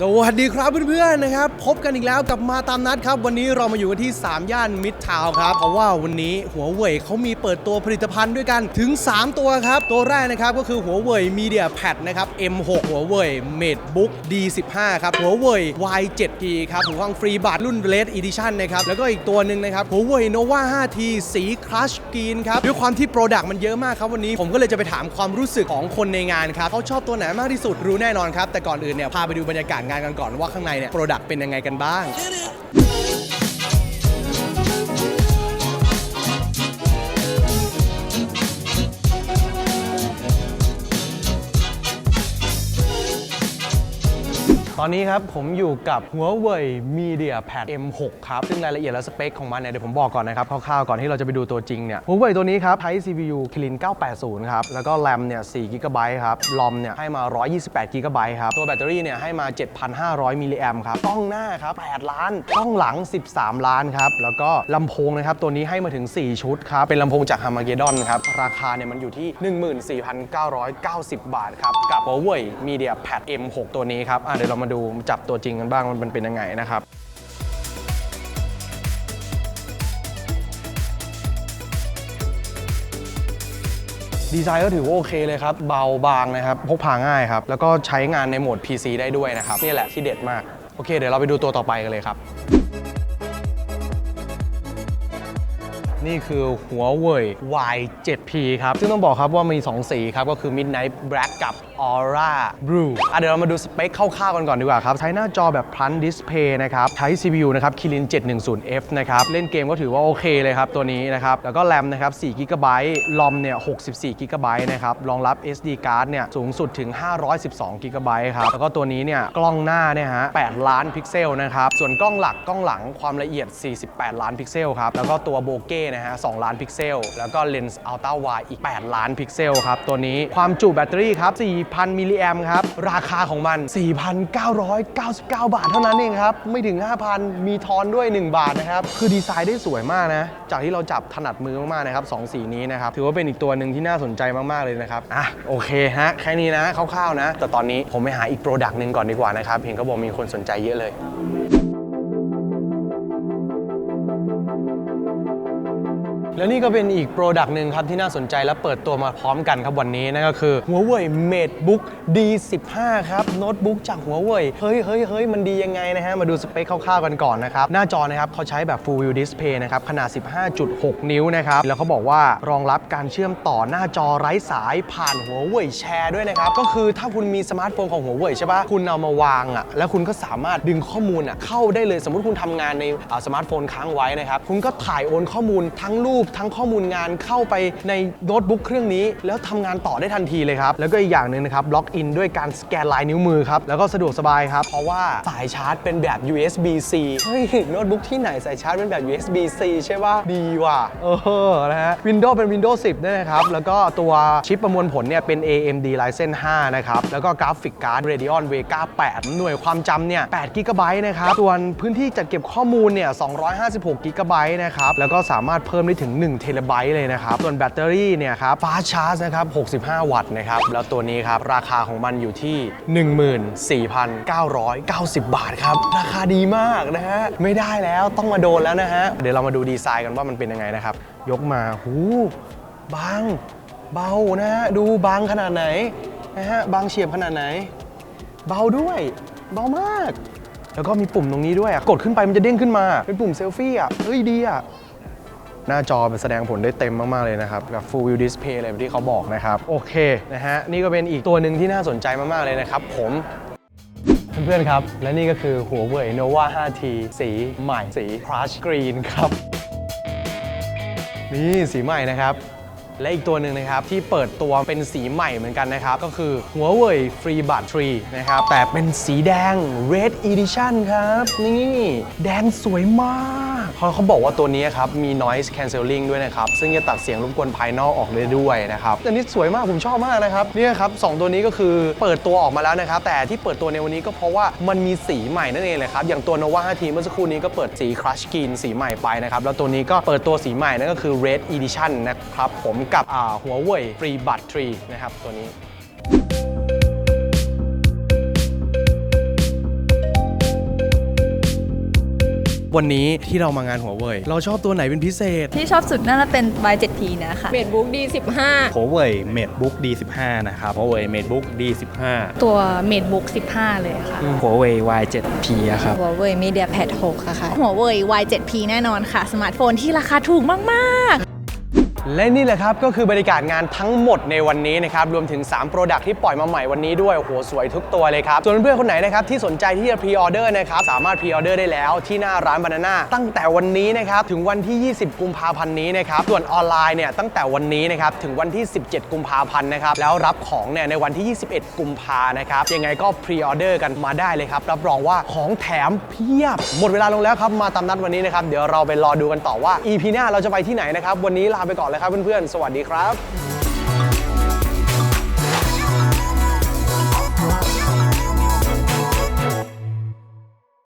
สวัสดีครับเพื่อนๆนะครับ พบกันอีกแล้วกับมาตามนัดครับ วันนี้เรามาอยู่กันที่ 3 ย่านมิดทาวนครับ เพราะว่าวันนี้หัวเว่ยเขามีเปิดตัวผลิตภัณฑ์ด้วยกันถึง 3 ตัวครับ ตัวแรกนะครับก็คือหัวเว่ย Media Pad นะครับ M6 หัวเว่ย MateBook D15 ครับหัวเว่ย Y7T ครับหูฟังฟรีบัตรรุ่น Red Edition นะครับ แล้วก็อีกตัวหนึ่งนะครับหัวเว่ย Nova 5T สี Crush Green ครับด้วยความที่โปรดักต์มันเยอะมากครับวันนี้ผมก็เลยจะไปถามความรู้สึกของคนในงานครับเขาชอบตัวไหนมากที่สุดรู้แน่นอนครับแต่ก่อนอื่นเนี่ยพาไปดูบรรยากาศงานกันก่อนว่าข้างในเนี่ยโปรดักต์เป็นยังไงกันบ้าง อนนี้ครับผมอยู่กับหัวเว่ย Media Pad M6 ครับ ซึ่งรายละเอียดและสเปคของมันเนี่ยเดี๋ยวผมบอกก่อนนะครับคร่าวๆก่อนที่เราจะไปดูตัวจริงเนี่ยหัวเว่ยตัวนี้ครับใช้ CPU Kirin 980 ครับ แล้วก็ RAM เนี่ย4 GB ครับ ROM เนี่ยให้มา 128 GB ครับ ตัวแบตเตอรี่เนี่ยให้มา 7,500 มิลลิแอมครับกล้องหน้าครับ 8 ล้านกล้องหลัง 13 ล้านครับ แล้วก็ลำโพงนะครับตัวนี้ให้มาถึง 4 ชุดครับ เป็นลำโพงจาก Harmageddon ครับ ราคาเนี่ยมันอยู่ที่ 14,990 บาทครับกับ Huawei Media Pad M6 ตัวนี้ครับอะเดี๋ยวเรามาดูจับตัวจริงกันบ้างมันเป็นยังไงนะครับดีไซน์ก็ถือว่าโอเคเลยครับ เบาบางนะครับ พกพาง่ายครับ แล้วก็ใช้งานในโหมด PC ได้ด้วยนะครับ นี่แหละที่เด็ดมาก โอเค เดี๋ยวเราไปดูตัวต่อไปกันเลยครับ นี่คือหัวเว่ย Y7P ครับ ซึ่งต้องบอกครับว่ามี 2 สีครับ ก็คือ Midnight Black กับ Aura Blue อะเดี๋ยวเรามาดูสเปคคร่าวๆกันก่อนดีกว่าครับ ใช้หน้าจอแบบ Plunge Display นะครับ ใช้ CPU นะครับ Kirin 710F นะครับ เล่นเกมก็ถือว่าโอเคเลยครับ ตัวนี้นะครับ แล้วก็ RAM นะครับ4 GB ROM เนี่ย64 GB นะครับ รองรับ SD card เนี่ยสูงสุดถึง 512 GB ครับ แล้วก็ตัวนี้เนี่ยกล้องหน้าเนี่ยฮะ8ล้านพิกเซลนะครับส่วนกล้องหลักกล้องหลังความละเอียด 48 ล้านพิกเซลครับแล้วก็ตัวโบเก้นะฮะ 2 ล้านพิกเซล แล้วก็เลนส์อัลตร้าไวอีก 8 ล้านพิกเซลครับ ตัวนี้ความจุแบตเตอรี่ครับ 4,000 มิลลิแอมครับ ราคาของมัน 4,999 บาทเท่านั้นเองครับ ไม่ถึง 5,000 มีทอนด้วย 1 บาทนะครับ คือดีไซน์ได้สวยมากนะ จากที่เราจับถนัดมือมากๆนะครับสองสีนี้นะครับ ถือว่าเป็นอีกตัวหนึ่งที่น่าสนใจมากๆเลยนะครับอะโอเคฮะแค่นี้นะคร่าวๆนะ แต่ตอนนี้ผมไปหาอีกโปรดักต์หนึ่งก่อนดีกว่านะครับเห็นเขาบอกมีคนสนใจเยอะเลย แล้วนี่ก็เป็นอีกโปรดักต์หนึ่งครับที่น่าสนใจและเปิดตัวมาพร้อมกันครับวันนี้นั่นก็คือหัวเว่ย MateBook D15 ครับโน้ตบุ๊กจากหัวเว่ยเฮ้ยเฮ้ยเฮ้ยมันดียังไงนะฮะ มาดูสเปคคร่าวๆกันก่อนนะครับ หน้าจอนะครับเขาใช้แบบ Full View Display นะครับ ขนาด 15.6 นิ้วนะครับ แล้วเขาบอกว่ารองรับการเชื่อมต่อหน้าจอไร้สายผ่านหัวเว่ยแชร์ด้วยนะครับ ก็คือถ้าคุณมีสมาร์ทโฟนของหัวเว่ยใช่ปะคุณเอามาวางอะแล้วคุณก็สามารถดึงข้อมูลอะเข้าได้เลยสมมติคุณทำงานในสมาร์ทโฟนค้างไว้นะครับคุณก็ถ่ายโอนข้อมูลทั้งรูปทั้งข้อมูลงานเข้าไปในโน้ตบุ๊กเครื่องนี้ แล้วทำงานต่อได้ทันทีเลยครับ แล้วก็อีกอย่างหนึ่งนะครับล็อกอินด้วยการสแกนลายนิ้วมือครับ แล้วก็สะดวกสบายครับ เพราะว่าสายชาร์จเป็นแบบ USB-C เฮ้ยโน้ตบุ๊กที่ไหนสายชาร์จเป็นแบบ USB-C ใช่ป่ะดีว่ะเออนะฮะ Windows เป็น Windows 10ด้วยนะครับแล้วก็ตัวชิปประมวลผลเนี่ยเป็น AMD Ryzen 5 นะครับ แล้วก็กราฟิกการ์ด Radeon Vega 8 หน่วยความจำเนี่ย8 GB นะครับส่วนพื้นที่จัดเก็บข้อมูลเนี่ย256 GB นะครับแล้วก็สามารถเพิ่มได้ถึง1 t b เลยนะครับ ส่วนแบตเตอรี่เนี่ยครับฟ้าชาร์จนะครับ 65 วัตต์นะครับ แล้วตัวนี้ครับ ราคาของมันอยู่ที่ 14,990 บาทครับ ราคาดีมากนะฮะ ไม่ได้แล้วต้องมาโดนแล้วนะฮะ เดี๋ยวเรามาดูดีไซน์กันว่ามันเป็นยังไงนะครับ ยกมาหูบางเบานะฮะ ดูบางขนาดไหนนะฮะบางเฉียบขนาดไหน เบาด้วย เบามาก แล้วก็มีปุ่มตรงนี้ด้วยอะกดขึ้นไปมันจะเด้งขึ้นมา เป็นปุ่มเซลฟี่อะเฮ้ยดีอะ น้าจอเป็นแสดงผลได้เต็มมาก ๆ เลยนะครับกับ Full View Display เลยที่เขาบอกนะครับ โอเคนะฮะนี่ก็เป็นอีกตัวหนึ่งที่น่าสนใจมาก ๆ เลยนะครับผมเพื่อน ๆ ครับ และนี่ก็คือหัวเว่ย Nova 5T สีใหม่สี Crush Green ครับ นี่สีใหม่นะครับ และอีกตัวหนึ่งนะครับ ที่เปิดตัวเป็นสีใหม่เหมือนกันนะครับ ก็คือหัวเว่ย Free Bud 3นะครับ แต่เป็นสีแดง Red Edition ครับ นี่แดงสวยมากเพราะเขาบอกว่าตัวนี้ครับ มี noise cancelling ด้วยนะครับ ซึ่งจะตัดเสียงรบกวนภายนอกออกเลยด้วยนะครับอันนี้สวยมากผมชอบมากนะครับเนี่ยครับสองตัวนี้ก็คือเปิดตัวออกมาแล้วนะครับ แต่ที่เปิดตัวในวันนี้ก็เพราะว่ามันมีสีใหม่นั่นเองเลยครับอย่างตัว Nova 5T เมื่อสักครู่นี้ก็เปิดสี Crush Green สีใหม่ไปนะครับแล้วตัวนี้ก็เปิดตัวสีใหม่นั่นก็คือ Red Edition นะครับผมกับอ่าหัวเว่ย Free Bud 3นะครับตัวนี้วันนี้ที่เรามางานหัวเว่ยเราชอบตัวไหนเป็นพิเศษ ที่ชอบสุดน่าจะเป็น Y7P นะคะเมดบุ๊ก D15 Huawei MateBook D15 นะครับ Huawei MateBook D15 ตัว MateBook 15 เลยค่ะ Huawei Y7P อะครับหัวเว่ย MediaPad 6อะค่ะหัวเว่ย Y7P แน่นอนค่ะ สมาร์ทโฟนที่ราคาถูกมาก ๆ และนี่แหละครับก็คือบรรยากาศงานทั้งหมดในวันนี้นะครับรวมถึง 3 โปรดักที่ปล่อยมาใหม่วันนี้ด้วยโอ้โหสวยทุกตัวเลยครับ ส่วนเพื่อนๆคนไหนนะครับที่สนใจที่จะพรีออเดอร์นะครับสามารถพรีออเดอร์ได้แล้วที่หน้าร้านบานาน่าตั้งแต่วันนี้นะครับถึงวันที่ 20 กุมภาพันธ์นี้นะครับส่วนออนไลน์เนี่ยตั้งแต่วันนี้นะครับถึงวันที่ 17 กุมภาพันธ์นะครับแล้วรับของเนี่ยในวันที่ 21 กุมภานะครับยังไงก็พรีออเดอร์กันมาได้เลยครับรับรองว่าของแถมเพียบ หมดเวลาลงแล้วครับมาตามนัดวันนี้นะครับเดี๋ยวเราไปรอดูกันต่อว่า EP หน้าเราจะไปที่ไหนนะครับวันนี้ลาไปก่อนเลยครับเพื่อนๆสวัสดีครับ